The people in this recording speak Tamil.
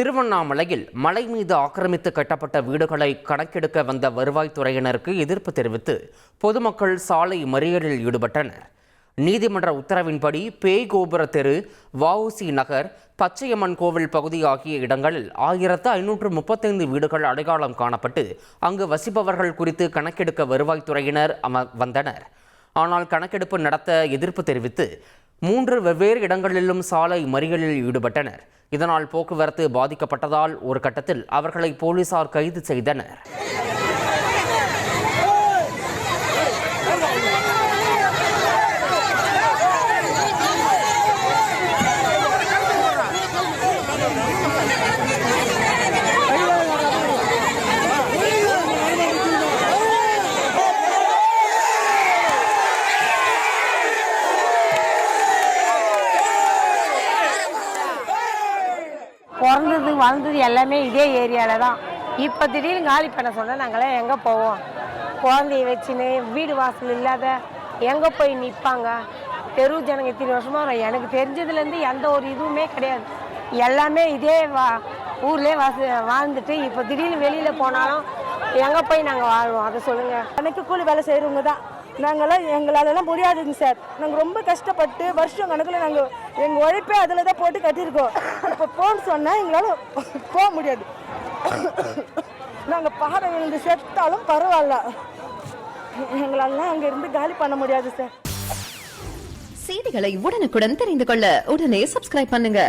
திருவண்ணாமலையில் மலை மீது ஆக்கிரமித்து கட்டப்பட்ட வீடுகளை கணக்கெடுக்க வந்த வருவாய்த்துறையினருக்கு எதிர்ப்பு தெரிவித்து பொதுமக்கள் சாலை மறியலில் ஈடுபட்டனர். நீதிமன்ற உத்தரவின்படி பேய் கோபுர தெரு வஉசி நகர் பச்சையம்மன் கோவில் பகுதி ஆகிய இடங்களில் ஆயிரத்து ஐநூற்று முப்பத்தைந்து வீடுகள் அடையாளம் காணப்பட்டு அங்கு வசிப்பவர்கள் குறித்து கணக்கெடுக்க வருவாய்த்துறையினர் அம வந்தனர். ஆனால் கணக்கெடுப்பு நடத்த எதிர்ப்பு தெரிவித்து மூன்று வெவ்வேறு இடங்களிலும் சாலை மறியலில் ஈடுபட்டனர். இதனால் போக்குவரத்து பாதிக்கப்பட்டதால் ஒரு கட்டத்தில் அவர்களை போலீசார் கைது செய்தனர். பிறந்தது வளர்ந்தது எல்லாமே இதே ஏரியாவில் தான். இப்போ திடீர்னு காலி பண்ண சொன்னால் நாங்களாம் எங்கே போவோம்? குழந்தைய வச்சுன்னு வீடு வாசல் இல்லாத எங்கே போய் நிற்பாங்க தெரு ஜனங்க இத்தனை வருஷமாக வரும் எனக்கு தெரிஞ்சதுலேருந்து எந்த ஒரு இதுவுமே கிடையாது. எல்லாமே இதே வா ஊர்லேயே வாச வாழ்ந்துட்டு இப்போ திடீர்னு வெளியில் போனாலும் எங்கே போய் நாங்கள் வாழ்வோம்? அதை சொல்லுங்கள் எனக்கு கூலி வேலை செய்கிறவங்க தான். நாங்களாம் எங்களாலலாம் முடியாதுங்க சார். நாங்கள் ரொம்ப கஷ்டப்பட்டு வருஷம் கணக்கில் நாங்கள் எங்கள் உழைப்பே அதில் தான் போட்டு கட்டியிருக்கோம். இப்போ போன்னு சொன்னால் எங்களால் போக முடியாது. நாங்கள் பாறை விழுந்து செத்தாலும் பரவாயில்ல. எங்களாலலாம் அங்கே இருந்து காலி பண்ண முடியாது சார். செய்திகளை உடனுக்குடன் தெரிந்து கொள்ள உடனே சப்ஸ்கிரைப் பண்ணுங்க.